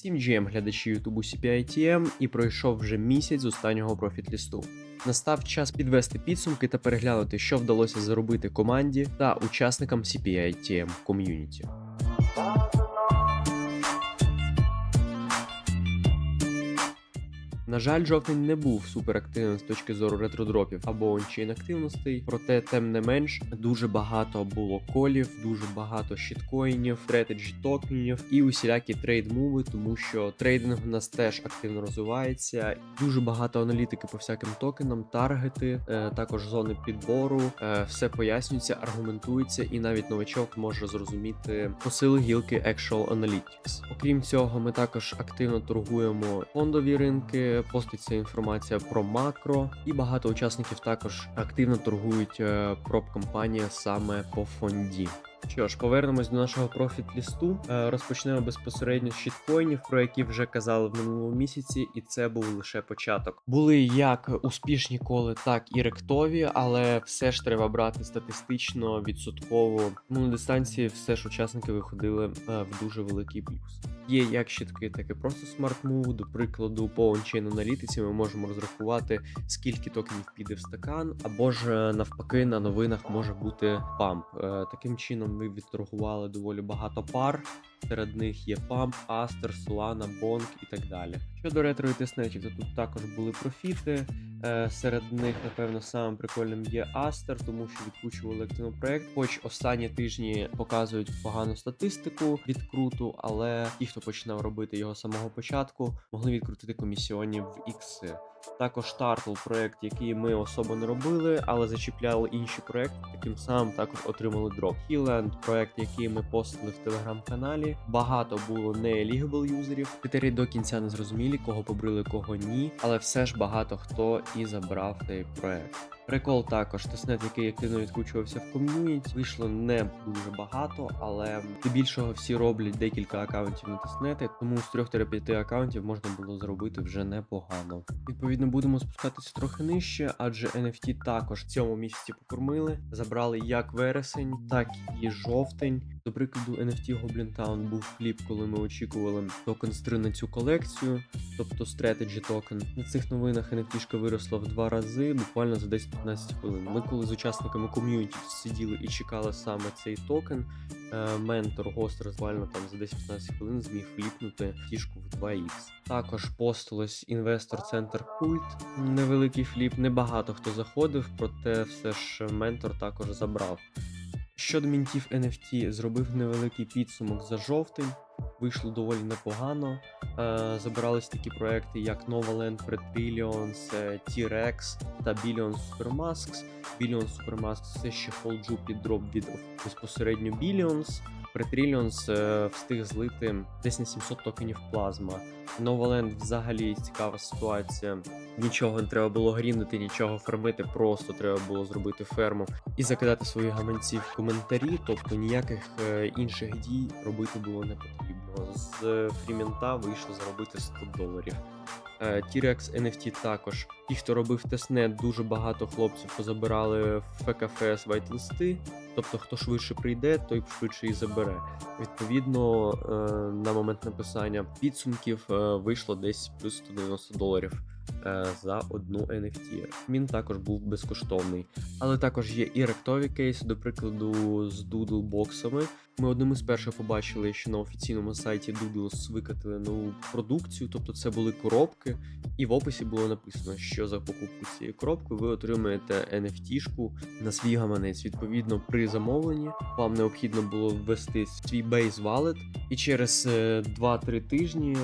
Всім GM глядачі Ютубу CPITM і пройшов вже місяць з останнього профіт-лісту. Настав час підвести підсумки та переглянути, що вдалося заробити команді та учасникам CPITM ком'юніті. На жаль, жовтень не був суперактивним з точки зору ретродропів або ончейн активностей, проте, тим не менш, дуже багато було колів, дуже багато щиткоїнів, стратеджі токенів і усілякі трейд-муви, тому що трейдинг у нас теж активно розвивається. Дуже багато аналітики по всяким токенам, таргети, е, також зони підбору. Е, все пояснюється, аргументується, і навіть новачок може зрозуміти посили гілки Actual Analytics. Окрім цього, ми також активно торгуємо фондові ринки, поститься інформація про макро, і багато учасників також активно торгують е, проб-компанія саме по фонді. Що ж, повернемось до нашого профіт-лісту. Е, Розпочнемо безпосередньо з щиткоїнів, про які вже казали в минулому місяці, і це був лише початок. Були як успішні коли, так і ректові, але все ж треба брати статистично, відсотково. Ну, на дистанції все ж учасники виходили е, в дуже великий плюс. Є як щитки, так і просто смарт-мув. До прикладу, по ончейн аналітиці ми можемо розрахувати, скільки токенів піде в стакан, або ж е, навпаки на новинах може бути памп. Таким чином ми відторгували доволі багато пар. Серед них є Pump, Aster, Solana, Bonk і так далі. Щодо ретро і тестнетів, то тут також були профіти. Е, Серед них, напевно, самим прикольним є Aster, тому що відкручували активно проект. Хоч останні тижні показують погану статистику відкруту, але ті, хто починав робити його з самого початку, могли відкрутити комісіонів в ікси. Також Тартл проект, який ми особо не робили, але зачіпляли інші проекти. Таким самим також отримали дроп. Хіленд проект, який ми постили в телеграм-каналі. Багато було не legible юзерів. Критерії до кінця не зрозумілі, кого побрили, кого ні. Але все ж багато хто і забрав цей проект. Прикол також тестнет, який активно відкручувався в ком'юніті. Вийшло не дуже багато, але більшого всі роблять декілька акаунтів на тестнети, тому з 3-5 акаунтів можна було зробити вже непогано. Відповідно, будемо спускатися трохи нижче, адже NFT також в цьому місяці покормили. Забрали як вересень, так і жовтень. До прикладу, NFT Goblin Town був фліп, коли ми очікували токен з 3 на цю колекцію, тобто Strategy токен. На цих новинах NFT виросла в два рази, буквально за 10-15 хвилин. Ми коли з учасниками ком'юніті сиділи і чекали саме цей токен, е, ментор гост розвально там за 10-15 хвилин зміг фліпнути фішку в 2х. Також постилось інвестор центр культ. Невеликий фліп, небагато хто заходив, проте все ж ментор також забрав. Щодо мінтів NFT, зробив невеликий підсумок за жовтень. Вийшло доволі непогано. Е, забирались такі проекти, як Novaland, Fred Billions, е, T-Rex та Billion Supermasks. Billion Supermasks це ще холджу під дроп від безпосередньо Billions. Pretrillions е, встиг злити десь на 700 токенів плазма. Novaland взагалі цікава ситуація. Нічого не треба було гріндити, нічого фармити, просто треба було зробити ферму і закидати свої гаманці в коментарі. Тобто ніяких е, інших дій робити було не потрібно. З е, фрімента вийшло заробити 100 доларів. T-Rex NFT також. Ті, хто робив тестнет, дуже багато хлопців позабирали в ФКФС вайт-листи. Тобто, хто швидше прийде, той швидше і забере. Відповідно, е, на момент написання підсумків е, вийшло десь плюс 190 доларів е, за одну NFT. Він також був безкоштовний. Але також є і ректові кейси, до прикладу, з Doodle-боксами. Ми одним із перших побачили, що на офіційному сайті Doodles викатили нову продукцію, тобто це були коробки, і в описі було написано, що за покупку цієї коробки ви отримаєте NFT-шку на свій гаманець. Відповідно, при замовленні вам необхідно було ввести свій Base Wallet, і через е, 2-3 тижні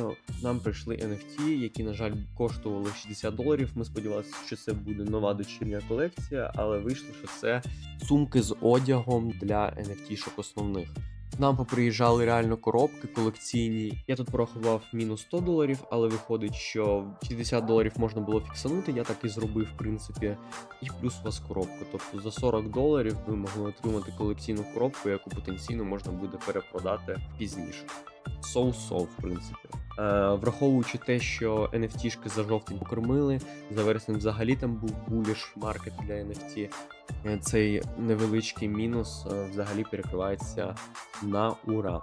нам прийшли NFT, які, на жаль, коштували 60 доларів. Ми сподівалися, що це буде нова дочірня колекція, але вийшло, що це сумки з одягом для NFT-шок основних. Нам поприїжджали реально коробки колекційні. Я тут порахував мінус 100 доларів, але виходить, що 60 доларів можна було фіксанути. Я так і зробив, в принципі. І плюс у вас коробка. Тобто за 40 доларів ви могли отримати колекційну коробку, яку потенційно можна буде перепродати пізніше. Соу-соу, в принципі. Е, враховуючи те, що NFT-шки за жовтень покормили, за вересень взагалі там був буліш маркет для NFT. Е, Цей невеличкий мінус е, взагалі перекривається на ура.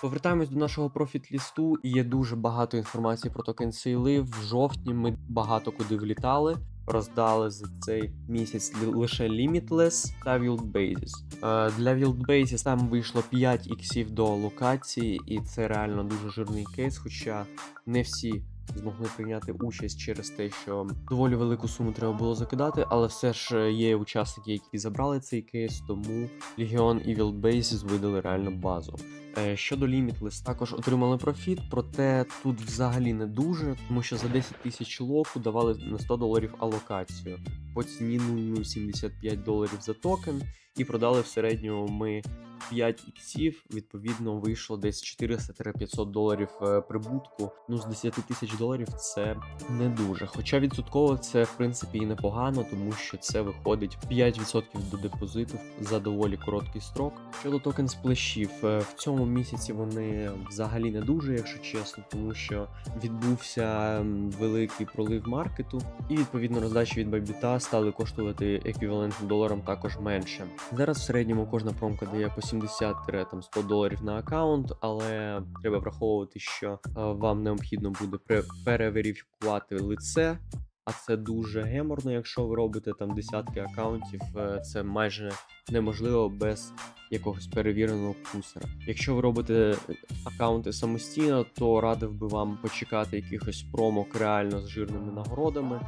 Повертаємось до нашого профіт-лісту, є дуже багато інформації про токен сейли. В жовтні ми багато куди влітали. Роздали за цей місяць лише Limitless та Wild Basis. Е, Для Wild Basis там вийшло 5 іксів до локації, і це реально дуже жирний кейс, хоча не всі змогли прийняти участь через те, що доволі велику суму треба було закидати, але все ж е, є учасники, які забрали цей кейс, тому Legion і Basis видали реально базу. Е, Щодо Limitless, також отримали профіт, проте тут взагалі не дуже, тому що за 10 тисяч локу давали на 100 доларів алокацію по ціні 0,075 доларів за токен, і продали в середньому ми 5 іксів, відповідно, вийшло десь 400-500 доларів е, прибутку. Ну, з 10 тисяч доларів це не дуже. Хоча відсотково це в принципі і непогано, тому що це виходить 5% до депозиту за доволі короткий строк. Щодо токен сплешів, е, в цьому місяці вони взагалі не дуже, якщо чесно, тому що відбувся великий пролив маркету, і відповідно роздачі від Байбіта стали коштувати еквівалентним доларам також менше. Зараз в середньому кожна промка дає по 70-100 доларів на аккаунт, але треба враховувати, що е, вам необхідно буде переверифікувати лице. А це дуже геморно, якщо ви робите там десятки аккаунтів, е, це майже неможливо без якогось перевіреного кусера. Якщо ви робите е, аккаунти самостійно, то радив би вам почекати якихось промок реально з жирними нагородами,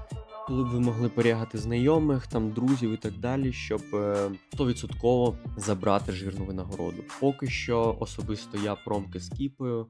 коли б ви могли порягати знайомих, там друзів і так далі, щоб е, 100% забрати жирну винагороду. Поки що особисто я промки скіпаю, е,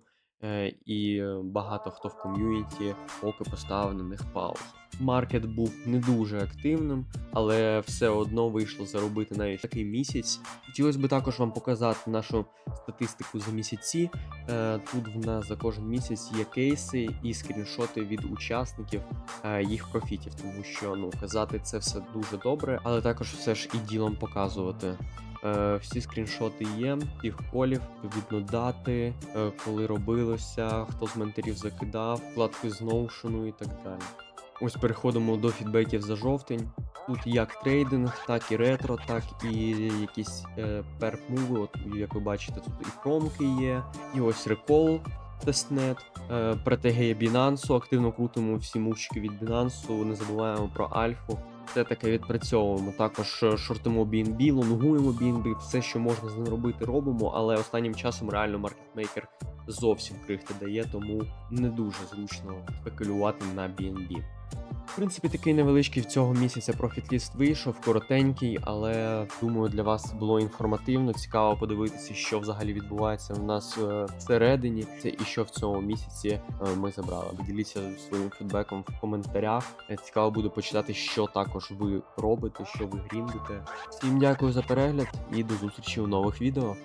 і е, багато хто в ком'юніті поки поставив на них паузу. Маркет був не дуже активним, але все одно вийшло заробити навіть такий місяць. Хотілося б також вам показати нашу статистику за місяці. Е, Тут в нас за кожен місяць є кейси і скріншоти від учасників е, їх профітів, тому що ну казати це все дуже добре, але також все ж і ділом показувати. Е, Всі скріншоти є, всіх колів, відповідно дати, е, коли робилося, хто з менторів закидав, вкладки з ноушену і так далі. Ось переходимо до фідбеків за жовтень. Тут як трейдинг, так і ретро, так і якісь е, перп-муви. От як ви бачите, тут і промки є, і ось рекол тестнет, е, стратегія Binance, активно крутимо всі мувчики від Binance, не забуваємо про альфу. Все таке відпрацьовуємо. Також е, шортимо BNB, лонгуємо BNB, все, що можна з ним робити, робимо, але останнім часом реально маркетмейкер зовсім крихти дає, тому не дуже зручно спекулювати на BNB. В принципі, такий невеличкий в цього місяця профіт-ліст вийшов, коротенький, але думаю, для вас було інформативно, цікаво подивитися, що взагалі відбувається у нас е, всередині, це і що в цьому місяці е, ми забрали. Діліться своїм фідбеком в коментарях. Е, Цікаво буде почитати, що також ви робите, що ви гріндите. Всім дякую за перегляд і до зустрічі у нових відео.